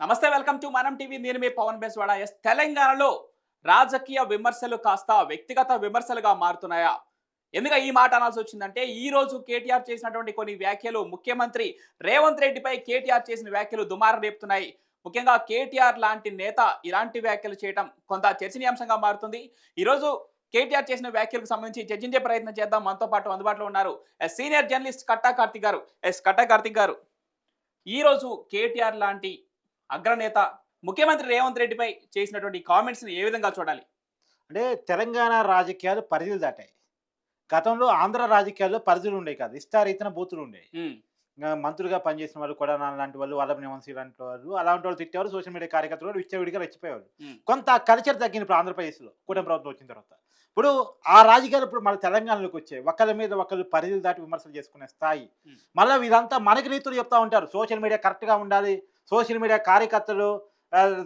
నమస్తే welcome to మనం TV. నేను మీ పవన్ బెస్వాడ ఎస్ తెలంగాణలో రాజకీయ విమర్శలు కాస్త వ్యక్తిగత విమర్శలుగా మారుతున్నాయా? ఎందుకు ఈ మాట అనాల్సి వచ్చిందంటే ఈ రోజు కేటీఆర్ చేసినటువంటి కొన్ని వ్యాఖ్యలు ముఖ్యమంత్రి రేవంత్ రెడ్డిపై కేటీఆర్ చేసిన వ్యాఖ్యలు దుమారం రేపుతున్నాయి. ముఖ్యంగా కేటీఆర్ లాంటి నేత ఇలాంటి వ్యాఖ్యలు చేయడం కొంత చర్చనీయాంశంగా మారుతుంది. ఈరోజు కేటీఆర్ చేసిన వ్యాఖ్యలకు సంబంధించి చర్చించే ప్రయత్నం చేద్దాం. మనతో పాటు అందుబాటులో ఉన్నారు yes senior journalist Katta Karthik garu. Yes Katta Karthik గారు ఈ రోజు కేటీఆర్ లాంటి అగ్రనేత ముఖ్యమంత్రి రేవంత్ రెడ్డిపై చేసినటువంటి కామెంట్స్ని ఏ విధంగా చూడాలి? అంటే తెలంగాణ రాజకీయాలు పరిధులు దాటాయి. గతంలో ఆంధ్ర రాజకీయాల్లో పరిధులు ఉండేవి కాదు. ఇష్టారీతన బూతులు ఉండేవి మంత్రులుగా పనిచేసిన వాళ్ళు కూడా లాంటి వాళ్ళు వల్లభ వంశీ లాంటి వాళ్ళు అలాంటి వాళ్ళు తిట్టేవారు సోషల్ మీడియా కార్యకర్తలు కూడా విచ్చవిడిగా రెచ్చిపోయేవారు Hmm. కొంత కల్చర్ తగ్గింది ఇప్పుడు ఆంధ్రప్రదేశ్లో కూటమి ప్రభుత్వం వచ్చిన తర్వాత. ఇప్పుడు ఆ రాజకీయాలు ఇప్పుడు మన తెలంగాణలోకి వచ్చాయి. ఒకళ్ళ మీద ఒకళ్ళు పరిధులు దాటి విమర్శలు చేసుకునే స్థాయి. మళ్ళీ ఇదంతా మనకి నీతులు చెప్తా ఉంటారు. సోషల్ మీడియా కరెక్ట్గా ఉండాలి. సోషల్ మీడియా కార్యకర్తలు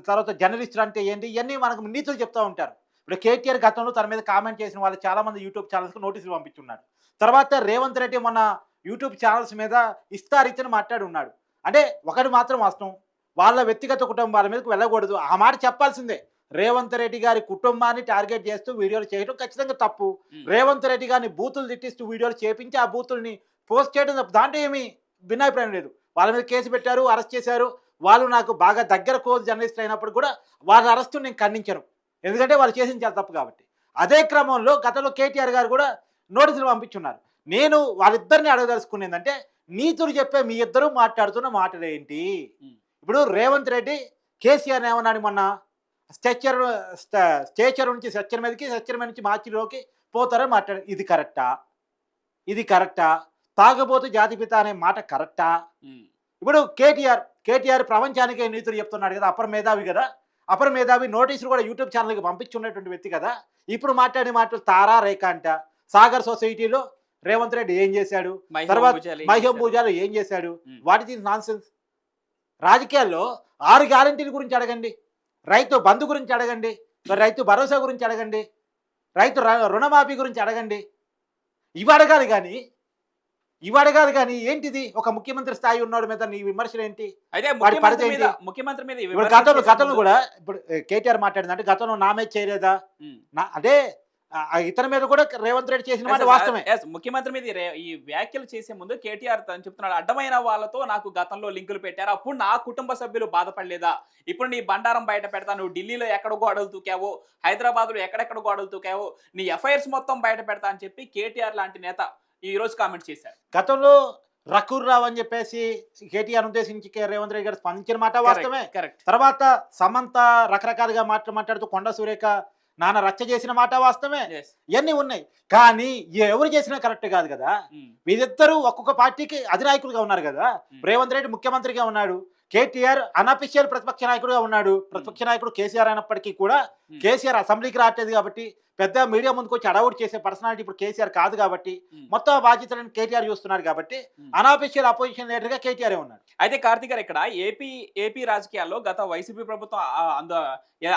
తర్వాత జర్నలిస్టులు అంటే ఏంటి? ఇవన్నీ మనకు నీతులు చెప్తా ఉంటారు. ఇప్పుడు కేటీఆర్ గతంలో తన మీద కామెంట్ చేసిన వాళ్ళు చాలా మంది యూట్యూబ్ ఛానల్స్కి నోటీసులు పంపించున్నారు తర్వాత రేవంత్ రెడ్డి మొన్న యూట్యూబ్ ఛానల్స్ మీద ఇస్తారిచ్చని మాట్లాడి ఉన్నాడు అంటే ఒకటి మాత్రం వాస్తవం. వాళ్ళ వ్యక్తిగత కుటుంబాల మీదకి వెళ్ళకూడదు. ఆ మాట చెప్పాల్సిందే. రేవంత్ రెడ్డి గారి కుటుంబాన్ని టార్గెట్ చేస్తూ వీడియోలు చేయడం ఖచ్చితంగా తప్పు. రేవంత్ రెడ్డి గారిని బూతులు తిట్టిస్తూ వీడియోలు చేపించి ఆ బూతుల్ని పోస్ట్ చేయడం తప్పు. దాంట్లో ఏమీ భిన్నాభిప్రాయం లేదు. వాళ్ళ మీద కేసు పెట్టారు అరెస్ట్ చేశారు. వాళ్ళు నాకు బాగా దగ్గర క్లోజ్ జర్నలిస్ట్ అయినప్పుడు కూడా వాళ్ళ అరెస్టు నేను ఖండించను. ఎందుకంటే వాళ్ళు చేసింది చాలా తప్పు కాబట్టి. అదే క్రమంలో గతంలో కేటీఆర్ గారు కూడా నోటీసులు పంపించున్నారు. నేను వాళ్ళిద్దరిని అడగదలుచుకుని ఏంటంటే నీతులు చెప్పే మీ ఇద్దరు మాట్లాడుతున్న మాటలు ఏంటి. ఇప్పుడు రేవంత్ రెడ్డి కేసీఆర్ ఏమన్నాడు మొన్న? స్ట్రెచ్చర్ స్టేచర్ నుంచి స్ట్రెచ్చర్ మీదకి స్ట్రెచ్చర్ మీద నుంచి మార్చిలోకి పోతారని మాట్లాడు ఇది కరెక్టా? ఇది కరెక్టా? తాగబోతు జాతిపిత అనే మాట కరెక్టా? ఇప్పుడు కేటీఆర్ కేటీఆర్ ప్రపంచానికే నీతులు చెప్తున్నాడు కదా అపర మేధావి కదా. అపర మేధావి నోటీసులు కూడా యూట్యూబ్ ఛానల్కి పంపించున్నటువంటి వ్యక్తి కదా. ఇప్పుడు మాట్లాడే మాటలు తారా రేఖ అంట. సాగర్ సొసైటీలో రేవంత్ రెడ్డి ఏం చేశాడు? తర్వాత మహ్యం పూజాలు ఏం చేశాడు. వాట్ ఇస్ నాన్ సెన్స్ రాజకీయాల్లో ఆరు గ్యారంటీల గురించి అడగండి. రైతు బంధు గురించి అడగండి. రైతు భరోసా గురించి అడగండి. రైతు రుణమాఫీ గురించి అడగండి. ఇవి అడగాలి కానీ ఇవి అడగాలి కానీ ఏంటిది? ఒక ముఖ్యమంత్రి స్థాయి ఉన్నోడి మీద నీ విమర్శలు ఏంటి? ముఖ్యమంత్రి మీద ఇప్పుడు గతంలో గతంలో కూడా ఇప్పుడు కేటీఆర్ మాట్లాడిందంటే గతంలో నా మీద చేయలేదా? అదే ఇతని మీద కూడా రేవంత్ రెడ్డి చేసిన మాట వాస్తవమే. ముఖ్యమంత్రి మీద ఈ వ్యాఖ్యలు చేసే ముందు కేటీఆర్ తను చెప్తున్నాడు. అడ్డమైన వాళ్ళతో నాకు గతంలో లింకులు పెట్టారు. అప్పుడు నా కుటుంబ సభ్యులు బాధపడలేదా? ఇప్పుడు నీ బండారం బయట పెడతా నువ్వు ఢిల్లీలో ఎక్కడ గోడలు తూకావో హైదరాబాద్లో ఎక్కడెక్కడ గోడలు తూకావో నీ ఎఫ్ఐఆర్స్ మొత్తం బయట పెడతా అని చెప్పి కేటీఆర్ లాంటి నేత ఈ రోజు కామెంట్ చేశారు. గతంలో రకూర్ రావు అని చెప్పేసి కేటీఆర్ ఉద్దేశించి కే- రేవంత్ రెడ్డి గారు స్పందించిన మాట వాస్తవమే. కరెక్ట్ తర్వాత సమంత రకరకాలుగా మాటలు మాట్లాడుతూ కొండ సురేఖ నాన్న రచ్చ చేసిన మాట వాస్తవమే. ఇవన్నీ ఉన్నాయి. కానీ ఎవరు చేసినా కరెక్ట్ కాదు కదా. వీరిద్దరూ ఒక్కొక్క పార్టీకి అధినాయకులుగా ఉన్నారు కదా. రేవంత్ రెడ్డి ముఖ్యమంత్రిగా ఉన్నాడు. కేటీఆర్ అనఫిషియల్ ప్రతిపక్ష నాయకుడుగా ఉన్నాడు. ప్రతిపక్ష నాయకుడు కేసీఆర్ అయినప్పటికీ కూడా కేసీఆర్ అసెంబ్లీకి రావట్లేదు కాబట్టి పెద్ద మీడియా ముందుకు వచ్చి అడవుడు చేసే పర్సనాలిటీ ఇప్పుడు కేసీఆర్ కాదు కాబట్టి మొత్తం బాధ్యతలను కేటీఆర్ చూస్తున్నాడు కాబట్టి అనాఫిషియల్ అపోజిషన్ లీడర్గా కేటీఆర్ ఉన్నాడు. అయితే కార్తీక్ గారు ఇక్కడ ఏపీ ఏపీ రాజకీయాల్లో గత వైసీపీ ప్రభుత్వం అంద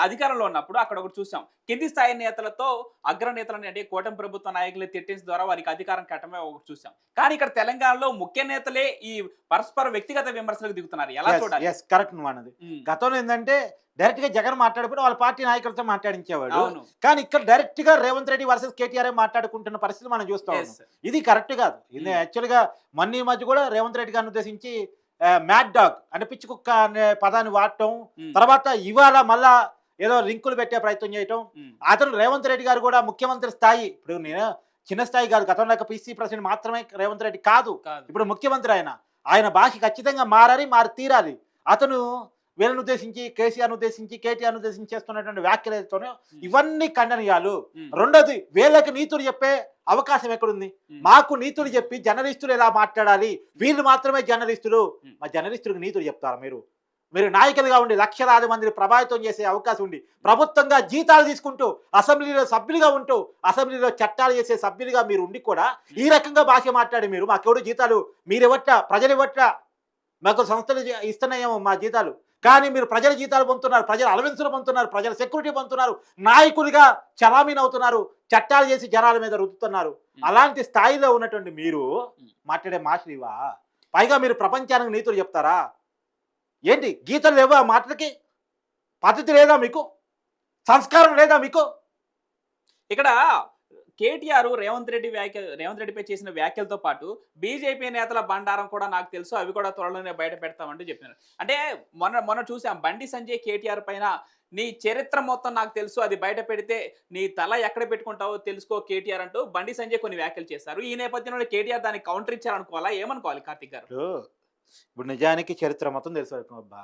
అధికారంలో ఉన్నప్పుడు అక్కడ ఒకటి చూసాం. కింది స్థాయి నేతలతో అగ్రనేతలని అంటే కూటమి ప్రభుత్వ నాయకులు తిట్టించ ద్వారా వారికి అధికారం కట్టమే ఒకటి చూసాం. కానీ ఇక్కడ తెలంగాణలో ముఖ్య నేతలే ఈ పరస్పర వ్యక్తిగత విమర్శలకు దిగుతున్నారు. ఎలా చూడాలి? కరెక్ట్ అన్నది. గతంలో ఏంటంటే డైరెక్ట్గా జగన్ మాట్లాడిపోయి వాళ్ళ పార్టీ నాయకులతో మాట్లాడించేవాడు. కానీ ఇక్కడ డైరెక్ట్గా రేవంత్ రెడ్డి వర్సెస్ కేటీఆర్ మాట్లాడుకుంటున్న పరిస్థితి మనం చూస్తాం. ఇది కరెక్ట్ కాదు. ఇది Hmm. యాక్చువల్గా మొన్న ఈ మధ్య కూడా రేవంత్ రెడ్డి గారిని ఉద్దేశించి మ్యాడ్ డాగ్ అంటే పిచ్చి కుక్క అనే పదాన్ని వాడటం. ఉమ్, తర్వాత ఇవాళ మళ్ళా ఏదో లింకులు పెట్టే ప్రయత్నం చేయటం. ఉమ్, అతను రేవంత్ రెడ్డి గారు కూడా ముఖ్యమంత్రి స్థాయి ఇప్పుడు నేను చిన్న స్థాయి కాదు గతంలో పీసీ ప్రెసిడెంట్ మాత్రమే రేవంత్ రెడ్డి కాదు. ఇప్పుడు ముఖ్యమంత్రి ఆయన. ఆయన భాష ఖచ్చితంగా మారాలి మారి తీరాలి. అతను వీళ్ళని ఉద్దేశించి కేసీఆర్ ఉద్దేశించి కేటీఆర్ ఉద్దేశించి చేస్తున్నటువంటి వ్యాఖ్యలు ఏదైతేనో ఇవన్నీ ఖండనీయాలు. రెండోది వీళ్ళకి నీతులు చెప్పే అవకాశం ఎక్కడుంది? మాకు నీతులు చెప్పి జర్నలిస్టులు ఎలా మాట్లాడాలి? వీళ్ళు మాత్రమే జర్నలిస్టులు. మా జర్నలిస్టులకు నీతులు చెప్తారా మీరు? మీరు నాయకులుగా ఉండి లక్షలాది మందిని ప్రభావితం చేసే అవకాశం ఉంది. ప్రభుత్వంగా జీతాలు తీసుకుంటూ అసెంబ్లీలో సభ్యులుగా ఉంటూ అసెంబ్లీలో చట్టాలు చేసే సభ్యులుగా మీరు ఉండి కూడా ఈ రకంగా భాష మాట్లాడి మీరు. మాకెవడు జీతాలు? మీరు ఇవ్వట్ల ప్రజలు ఇవ్వట్ల మాకు సంస్థలు ఇస్తున్నాయేమో మా జీతాలు. కానీ మీరు ప్రజల జీతాలు పొందుతున్నారు ప్రజల అలవెన్సులు పొందుతున్నారు ప్రజల సెక్యూరిటీ పొందుతున్నారు నాయకులుగా చలామీన్ అవుతున్నారు చట్టాలు చేసి జనాల మీద రుద్దుతున్నారు. అలాంటి స్థాయిలో ఉన్నటువంటి మీరు మాట్లాడే మాటలు ఇవా పైగా మీరు ప్రపంచానికి నీతులు చెప్తారా? ఏంటి? గీతలు లేవు ఆ మాటలకి? పద్ధతి లేదా మీకు? సంస్కారం లేదా మీకు? ఇక్కడ కేటీఆర్ రేవంత్ రెడ్డి వ్యాఖ్య రేవంత్ రెడ్డిపై చేసిన వ్యాఖ్యలతో పాటు బీజేపీ నేతల బండారం కూడా నాకు తెలుసు. అవి కూడా త్వరలోనే బయట పెడతామంటూ చెప్పినారు. అంటే మొన్న మొన్న చూసాం. బండి సంజయ్ కేటీఆర్ పైన నీ చరిత్ర మొత్తం నాకు తెలుసు. అది బయట పెడితే నీ తల ఎక్కడ పెట్టుకుంటావో తెలుసుకో కేటీఆర్ అంటూ బండి సంజయ్ కొన్ని వ్యాఖ్యలు చేశారు. ఈ నేపథ్యంలో కేటీఆర్ దానికి కౌంటర్ ఇచ్చారనుకోవాలా? ఏమనుకోవాలి కార్తిక్ గారు? ఇప్పుడు నిజానికి చరిత్ర మొత్తం తెలుసు అబ్బా.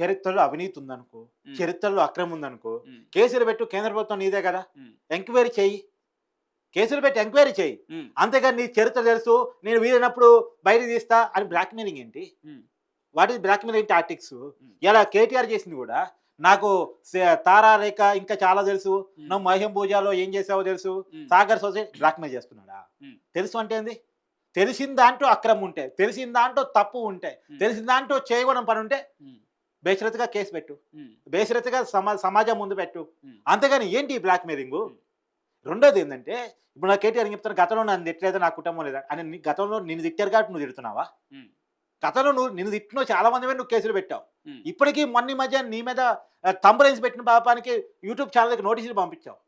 చరిత్రలో అవినీతి ఉందనుకో చరిత్రలో అక్రమం ఉందనుకో కేసులు పెట్టు కేంద్ర ప్రభుత్వం నీదే కదా. ఎంక్వైరీ చెయ్యి. కేసులు పెట్టి ఎంక్వైరీ ఉమ్, అంతేగాని నీ చరిత్ర తెలుసు నేను వీలైనప్పుడు బయట తీస్తా అని బ్లాక్మెయిలింగ్ ఏంటి? Um, what is blackmailing tactics? ఇలా కేటీఆర్ చేసింది కూడా నాకు సే- తారారేఖ ఇంకా చాలా తెలుసు. నువ్వు మహ్యం పూజాలో ఏం చేసావో తెలుసు. సాగర్ సొసైటీ బ్లాక్మెయిల్ చేస్తున్నాడా. తెలుసు అంటే ఏంది? తెలిసిన దాంట్లో అక్రమం ఉంటే తెలిసిన దాంట్లో తప్పు ఉంటే ఉమ్, తెలిసిన దాంట్లో చేయకూడని పని ఉంటే బేషరతుగా కేసు పెట్టు. బేషరతుగా సమా సమాజం ముందు పెట్టు. అంతేగాని ఏంటి ఈ బ్లాక్ మెయిలింగ్. రెండోది ఏంటంటే ఇప్పుడు నా కేటీఆర్ చెప్తాను గతంలో నన్ను తిట్టలేదు? నా కుటుంబం లేదా? అని గతంలో నిన్ను తిట్టారు కాబట్టి నువ్వు తిడుతున్నావా? గతంలో నువ్వు నిన్ను తిట్టిన చాలా మంది మీద నువ్వు కేసులు పెట్టావు. ఇప్పటికీ మొన్న మధ్య నీ మీద తంబరెన్స్ పెట్టిన పాపానికి యూట్యూబ్ ఛానల్కి నోటీసులు పంపించావు.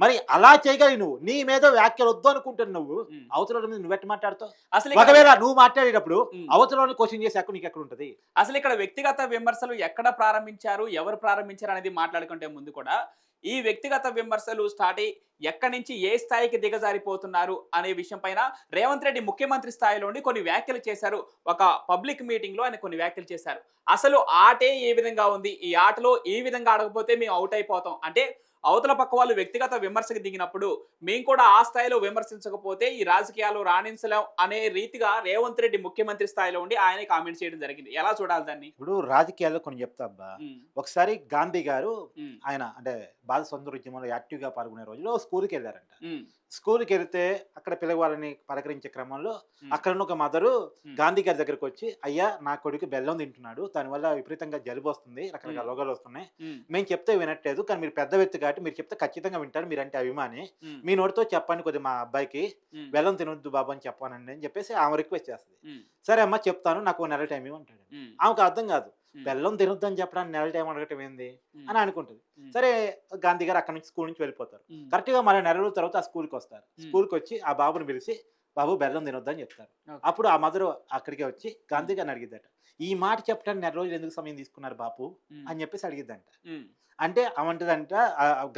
మరి అలా చేయగలి నువ్వు నీ మీద వ్యాఖ్యలు వద్దు అనుకుంటున్నావు నువ్వు. అవతల మీద నువ్వు ఎట్టు మాట్లాడుతావు? అసలు ఒకవేళ నువ్వు మాట్లాడేటప్పుడు. అవతలని క్వశ్చన్ చేసి హక్కు నీకు ఎక్కడ ఉంటుంది అసలు ఇక్కడ వ్యక్తిగత విమర్శలు ఎక్కడ ప్రారంభించారు? ఎవరు ప్రారంభించారు అనేది మాట్లాడుకుంటే ముందు కూడా ఈ వ్యక్తిగత విమర్శలు స్టార్ట్ అయ్యి ఎక్కడి నుంచి ఏ స్థాయికి దిగజారిపోతున్నారు అనే విషయం పైన రేవంత్ రెడ్డి ముఖ్యమంత్రి స్థాయిలోని కొన్ని వ్యాఖ్యలు చేశారు. ఒక పబ్లిక్ మీటింగ్లో ఆయన కొన్ని వ్యాఖ్యలు చేశారు. అసలు ఆటే ఏ విధంగా ఉంది? ఈ ఆటలో ఈ విధంగా ఆడకపోతే మేము అవుట్ అయిపోతాం. అంటే అవతల పక్క వాళ్ళు వ్యక్తిగత విమర్శకు దిగినప్పుడు మేము కూడా ఆ స్థాయిలో విమర్శించకపోతే ఈ రాజకీయాలు రాణించలేం అనే రీతిగా రేవంత్ రెడ్డి ముఖ్యమంత్రి స్థాయిలో ఉండి ఆయన కామెంట్ చేయడం జరిగింది. ఎలా చూడాలి దాన్ని? ఇప్పుడు రాజకీయాల్లో కొన్ని చెప్తా అబ్బా. ఉమ్, ఒకసారి గాంధీ గారు ఆయన అంటే బాల స్వంత ఉద్యమంలో యాక్టివ్గా పాల్గొనే రోజులో స్కూల్కి వెళ్ళారంట. స్కూల్కి వెళ్తే అక్కడ పిల్లవాళ్ళని పలకరించే క్రమంలో అక్కడ ఉన్న ఒక మదరు గాంధీ గారి దగ్గరకు వచ్చి అయ్యా నా కొడుకు బెల్లం తింటున్నాడు. దానివల్ల విపరీతంగా జలుబు వస్తుంది రకరకాల. రోగాలు వస్తున్నాయి. మేము. చెప్తే వినట్లేదు కానీ మీరు పెద్ద వ్యక్తి కాబట్టి మీరు చెప్తే ఖచ్చితంగా వింటారు. మీరంటే అభిమాని. మీ నోటితో చెప్పండి కొద్దిగా మా అబ్బాయికి. బెల్లం తినొద్దు బాబు అని చెప్పానండి అని చెప్పేసి ఆమె రిక్వెస్ట్ చేస్తుంది. సరే అమ్మ చెప్తాను. నాకు నెల టైం ఇవ్వంటాడు ఆమెకు అర్థం కాదు. బెల్లం తినొద్దు అని చెప్పడానికి నెల టైం అడగటం ఏంది? అని అనుకుంటుంది. సరే గాంధీ గారు అక్కడ నుంచి స్కూల్ నుంచి వెళ్ళిపోతారు. ఉమ్, కరెక్ట్గా మళ్ళీ నెల రోజుల తర్వాత ఆ స్కూల్కి వస్తారు. స్కూల్కి వచ్చి ఆ బాబుని పిలిచి బాబు బెల్లం తినొద్దని చెప్తారు. అప్పుడు ఆ మదరు అక్కడికి వచ్చి గాంధీ గారిని అడిగిద్దట. ఈ మాట చెప్పడానికి నెల రోజులు ఎందుకు సమయం తీసుకున్నారు బాపు? అని చెప్పేసి అడిగిద్దంట. అంటే అవంటదంట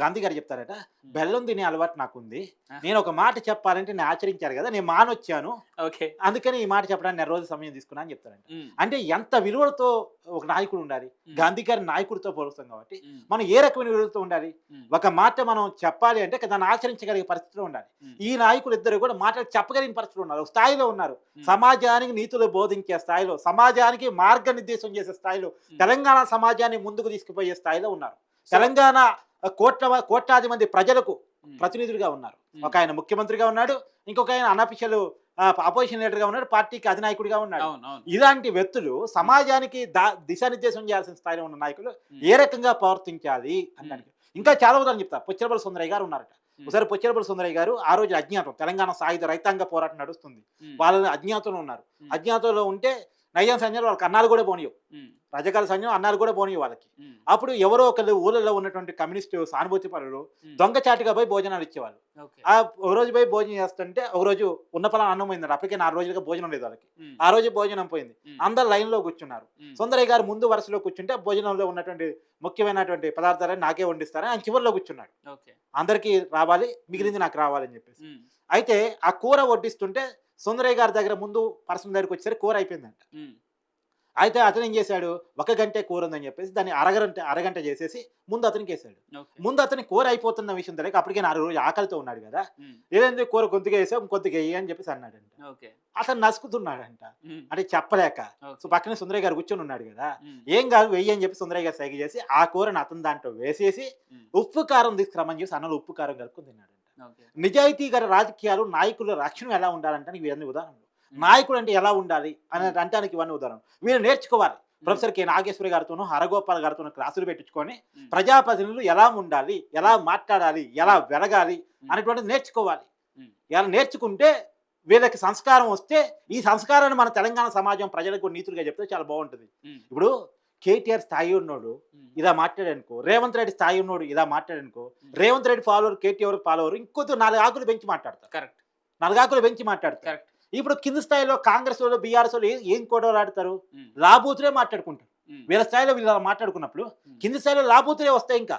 గాంధీ గారు చెప్తారట. బెల్లం తినే అలవాటు నాకుంది. నేను ఒక మాట చెప్పాలంటే నేను ఆచరించారు కదా నేను మానొచ్చాను. ఓకే. అందుకని ఈ మాట చెప్పడానికి నెల రోజులు సమయం తీసుకున్నా అని చెప్తారంట. అంటే ఎంత విలువలతో ఒక నాయకుడు ఉండాలి? గాంధీ గారి నాయకుడితో పోలుస్తాం కాబట్టి మనం ఏ రకమైన విలువలతో ఉండాలి? ఒక మాట మనం చెప్పాలి అంటే దాన్ని ఆచరించగలిగే పరిస్థితిలో ఉండాలి. ఈ నాయకులు ఇద్దరు కూడా మాటలు చెప్పగలిగిన పరిస్థితిలో ఉన్నారు. ఒక స్థాయిలో ఉన్నారు. సమాజానికి నీతులు బోధించే స్థాయిలో సమాజానికి మార్గనిర్దేశం చేసే స్థాయిలో. తెలంగాణ సమాజాన్ని ముందుకు తీసుకుపోయే స్థాయిలో ఉన్నారు. తెలంగాణ కోట్ల కోట్లాది మంది ప్రజలకు ప్రతినిధులుగా ఉన్నారు. ఒక ఆయన ముఖ్యమంత్రిగా ఉన్నాడు ఇంకొక ఆయన అనఫిషియల్ అపోజిషన్ లీడర్గా ఉన్నాడు పార్టీకి అధినాయకుడిగా ఉన్నాడు. ఇలాంటి వ్యక్తులు సమాజానికి దా దిశానిర్దేశం చేయాల్సిన స్థాయిలో ఉన్న నాయకులు ఏ రకంగా ప్రవర్తించాలి అనడానికి ఇంకా చాలా ఉదాహరణ చెప్తా. పుచ్చలబల సుందరయ్య గారు ఉన్నారట. ఒకసారి పుచ్చలబల సుందరయ్య గారు ఆ రోజు అజ్ఞాతం తెలంగాణ సాయుధ రైతాంగ పోరాటం నడుస్తుంది. ఉమ్, వాళ్ళ అజ్ఞాతంలో ఉన్నారు. అజ్ఞాతంలో ఉంటే నయ్యం సైన్యాలు వాళ్ళకి అన్నాలు కూడా పోనీయవు. రజకాల సైన్యం అన్నాలు కూడా పోనీయవు వాళ్ళకి. అప్పుడు ఎవరో ఒకళ్ళు ఊళ్ళలో ఉన్నటువంటి కమ్యూనిస్టు సానుభూతి పరులు దొంగచాటుగా పోయి భోజనాలు ఇచ్చేవాళ్ళు. ఆ ఒక రోజు పోయి భోజనం చేస్తుంటే ఒక రోజు ఉన్న పలానా అన్నం పోయింది అప్పటికే నాలుగు రోజులుగా భోజనం లేదు వాళ్ళకి. ఆ రోజు భోజనం పోయింది. అందరు లైన్లో కూర్చున్నారు. ఉమ్, సుందరయ్య గారు ముందు వరుసలో కూర్చుంటే భోజనంలో ఉన్నటువంటి ముఖ్యమైనటువంటి పదార్థాలని నాకే వండిస్తారని ఆయన చివరిలో కూర్చున్నాడు. అందరికీ రావాలి మిగిలింది నాకు రావాలని చెప్పేసి. అయితే ఆ కూర వడ్డిస్తుంటే సుందరయ్య గారి దగ్గర ముందు పర్సన్ దగ్గరికి వచ్చేసరికి కూర అయిపోయిందంట. అయితే అతను ఏం చేశాడు? ఒక గంటే కూర ఉందని చెప్పేసి దాన్ని అరగంట అరగంట చేసేసి ముందు అతనికి వేసాడు ముందు అతని కూర అయిపోతున్న విషయం తెలియక అప్పటికే నాలుగు రోజు ఆకలితో ఉన్నాడు కదా. ఏదైతే కూర కొద్దిగా వేసావు కొద్దిగా వేయి అని చెప్పేసి అన్నాడంట. అతను నసుకుతున్నాడంట. అంటే చెప్పలేక. సో పక్కనే సుందరయ్య గారు కూర్చొని ఉన్నాడు కదా. ఏం కాదు వెయ్యి అని చెప్పి సుందరయ్య గారు సైగ చేసి ఆ కూరని అతని దాంట్లో వేసేసి ఉప్పు కారం తీసుకురమ్మని చేసి అన్నలు ఉప్పు కారం కలుపుకొని తిన్నాడంట. ఓకే నిజాయితీ గల రాజకీయాలు నాయకుల రక్షణ ఎలా ఉండాలంటే ఇవన్నీ ఉదాహరణలు. నాయకుడు అంటే ఎలా ఉండాలి అని అంటానికి ఇవన్నీ ఉదాహరణ వీళ్ళు నేర్చుకోవాలి. ప్రొఫెసర్ కె నాగేశ్వరి గారితోనూ హరగోపాల్ గారితోనూ క్లాసులు పెట్టించుకొని ప్రజాప్రతినిధులు ఎలా ఉండాలి ఎలా మాట్లాడాలి ఎలా వెలగాలి అనేటువంటిది నేర్చుకోవాలి. ఇలా నేర్చుకుంటే వీళ్ళకి సంస్కారం వస్తే ఈ సంస్కారాన్ని మన తెలంగాణ సమాజం ప్రజలకు నీతులుగా చెప్తే చాలా బాగుంటుంది. ఇప్పుడు కేటీఆర్ స్థాయి ఉన్నోడు ఇదా మాట్లాడనుకో. రేవంత్ రెడ్డి స్థాయి ఉన్నోడు ఇదా మాట్లాడనుకో. రేవంత్ రెడ్డి ఫాలోవర్ కేటీఆర్ ఫాలోవర్ ఇంకొద్ది నాలుగు ఆకులు పెంచి మాట్లాడతారు. కరెక్ట్. నాలుగు ఆకులు పెంచి మాట్లాడతారు. కరెక్ట్. ఇప్పుడు కింద స్థాయిలో కాంగ్రెస్ వాళ్ళు బీఆర్ఎస్ వాళ్ళు ఏ- గొడవలు ఆడతారు ఉమ్, లాబూతులే మాట్లాడుకుంటారు. వీళ్ళ స్థాయిలో వీళ్ళు అలా మాట్లాడుకున్నప్పుడు. కింది స్థాయిలో లాబూతులే వస్తాయి ఇంకా.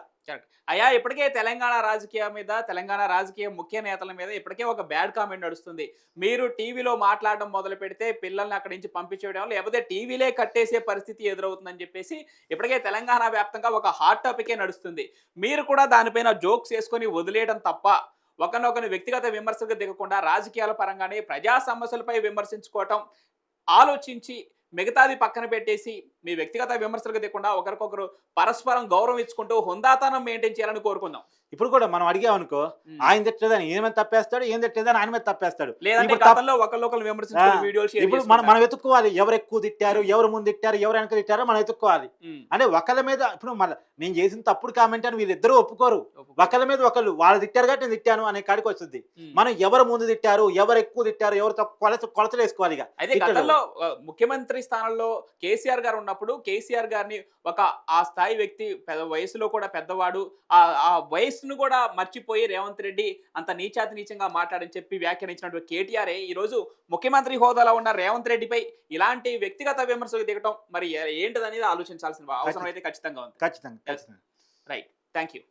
అయ్యా ఇప్పటికే తెలంగాణ రాజకీయం మీద తెలంగాణ రాజకీయ ముఖ్య నేతల మీద ఇప్పటికే ఒక బ్యాడ్ కామెంట్ నడుస్తుంది. మీరు టీవీలో మాట్లాడడం మొదలు పెడితే పిల్లల్ని అక్కడి నుంచి పంపించేయడం లేకపోతే టీవీలే కట్టేసే పరిస్థితి ఎదురవుతుందని చెప్పేసి ఇప్పటికే తెలంగాణ వ్యాప్తంగా ఒక హాట్ టాపికే నడుస్తుంది. మీరు కూడా దానిపైన జోక్స్ వేసుకొని వదిలేయడం తప్ప ఒకరినొకరిని వ్యక్తిగత విమర్శలకు దిగకుండా రాజకీయాల పరంగానే ప్రజా సమస్యలపై విమర్శించుకోవటం ఆలోచించి మిగతాది పక్కన పెట్టేసి మీ వ్యక్తిగత విమర్శలకు దిగకుండా ఒకరికొకరు పరస్పరం గౌరవం ఇచ్చుకుంటూ హుందాతనం మెయింటైన్ చేయాలని కోరుకుందాం. ఇప్పుడు కూడా మనం అడిగామనుకో ఆయన తిట్టేదని ఈయన మీద తప్పేస్తాడు ఏం తిట్టేదని ఆయన మీద తప్పేస్తాడు. ఇప్పుడు మనం మనం వెతుక్కోవాలి ఎవరు ఎక్కువ తిట్టారు ఎవరు ముందు తిట్టారు ఎవరు వెనక తిట్టారో మనం వెతుక్కోవాలి అంటే ఒకళ్ళ మీద ఇప్పుడు మన నేను చేసిన తప్పుడు కామెంట్ అని వీళ్ళిద్దరూ ఒప్పుకోరు. ఒకళ్ళ మీద ఒకళ్ళు వాళ్ళు తిట్టారు కాబట్టి నేను తిట్టాను అనే కాడికి వస్తుంది. మనం ఎవరు ముందు తిట్టారు ఎవరు ఎక్కువ తిట్టారు ఎవరు కొలత కొలతలు వేసుకోవాలి ఇక. అయితే. గతంలో ముఖ్యమంత్రి స్థానంలో కేసీఆర్ గారు ఉన్నప్పుడు కేసీఆర్ గారిని ఒక ఆ స్థాయి వ్యక్తి పెద్ద వయసులో కూడా పెద్దవాడు ఆ ఆ వయసును కూడా మర్చిపోయి రేవంత్ రెడ్డి అంత నీచాతి నీచంగా మాట్లాడని చెప్పి వ్యాఖ్యానించినటువంటి కేటీఆర్ ఈ రోజు ముఖ్యమంత్రి హోదాలో ఉన్న రేవంత్ రెడ్డిపై ఇలాంటి వ్యక్తిగత విమర్శలు దిగటం మరి ఏంటిదనేది ఆలోచించాల్సిన అవసరం అయితే ఖచ్చితంగా ఉంది. ఖచ్చితంగా ఖచ్చితంగా. Right thank you